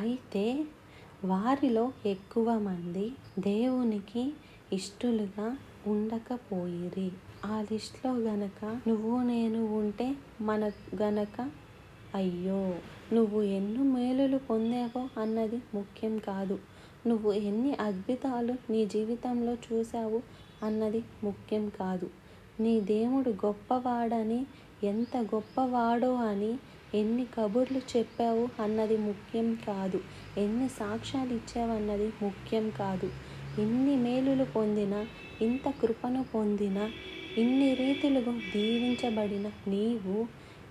అయితే వారిలో ఎక్కువ మంది దేవునికి ఇష్టులుగా ఉండకపోయిరి. ఆ లిస్టులో గనక నువ్వు నేను ఉంటే మన గనక అయ్యో నువ్వు ఎన్ని మేలులు పొందావో అన్నది ముఖ్యం కాదు. నువ్వు ఎన్ని అద్భుతాలు నీ జీవితంలో చూసావు అన్నది ముఖ్యం కాదు. నీ దేవుడు గొప్పవాడని ఎంత గొప్పవాడో అని ఎన్ని కబుర్లు చెప్పావు అన్నది ముఖ్యం కాదు. ఎన్ని సాక్ష్యాలు ఇచ్చావన్నది ముఖ్యం కాదు. ఇన్ని మేలులు పొందిన ఇంత కృపను పొందిన ఇన్ని రీతులుగా దీవించబడిన నీవు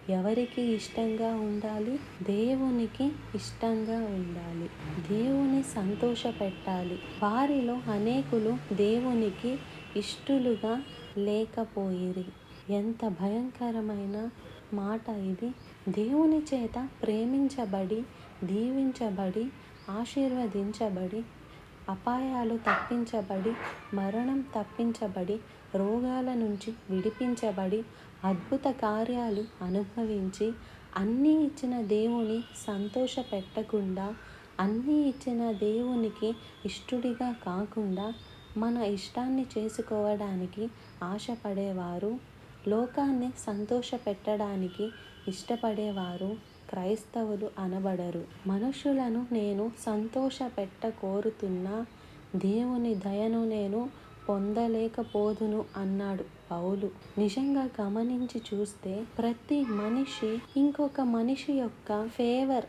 ఎవరికి ఇష్టంగా ఉండాలి? దేవునికి ఇష్టంగా ఉండాలి. దేవుని సంతోషపెట్టాలి. వారిలో అనేకులు దేవునికి ఇష్టలుగా లేకపోయిరి. ఎంత భయంకరమైన మాట ఇది. దేవుని చేత ప్రేమించబడి దీవించబడి ఆశీర్వదించబడి అపాయాలు తప్పించబడి మరణం తప్పించబడి రోగాల నుంచి విడిపించబడి అద్భుత కార్యాలు అనుభవించి అన్నీ ఇచ్చిన దేవుని సంతోష పెట్టకుండా అన్నీ ఇచ్చిన దేవునికి ఇష్టడిగా కాకుండా మన ఇష్టాన్ని చేసుకోవడానికి ఆశపడేవారు లోకాన్ని సంతోషపెట్టడానికి ఇష్టపడేవారు క్రైస్తవులు అనబడరు. మనుషులను నేను సంతోషపెట్ట కోరుతున్నా దేవుని దయను నేను పొందలేకపోదును అన్నాడు పౌలు. నిజంగా గమనించి చూస్తే ప్రతి మనిషి ఇంకొక మనిషి యొక్క ఫేవర్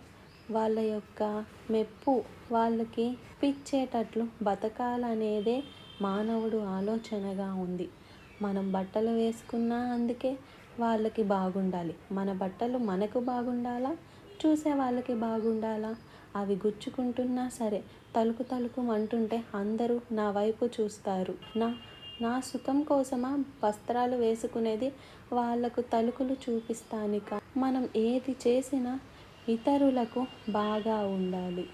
వాళ్ళ యొక్క మెప్పు వాళ్ళకి పిచ్చేటట్లు బతకాలనేదే మానవుడు ఆలోచనగా ఉంది. మనం బట్టలు వేసుకున్నా అందుకే వాళ్ళకి బాగుండాలి. మన బట్టలు మనకు బాగుండాలా? చూసే వాళ్ళకి బాగుండాలా? అవి గుచ్చుకుంటున్నా సరే తలుకు తలుకు అంటుంటే అందరూ నా వైపు చూస్తారు. నా నా సుఖం కోసమా వస్త్రాలు వేసుకునేది? వాళ్ళకు తలుకులు చూపిస్తానిక. మనం ఏది చేసినా ఇతరులకు బాగా ఉండాలి.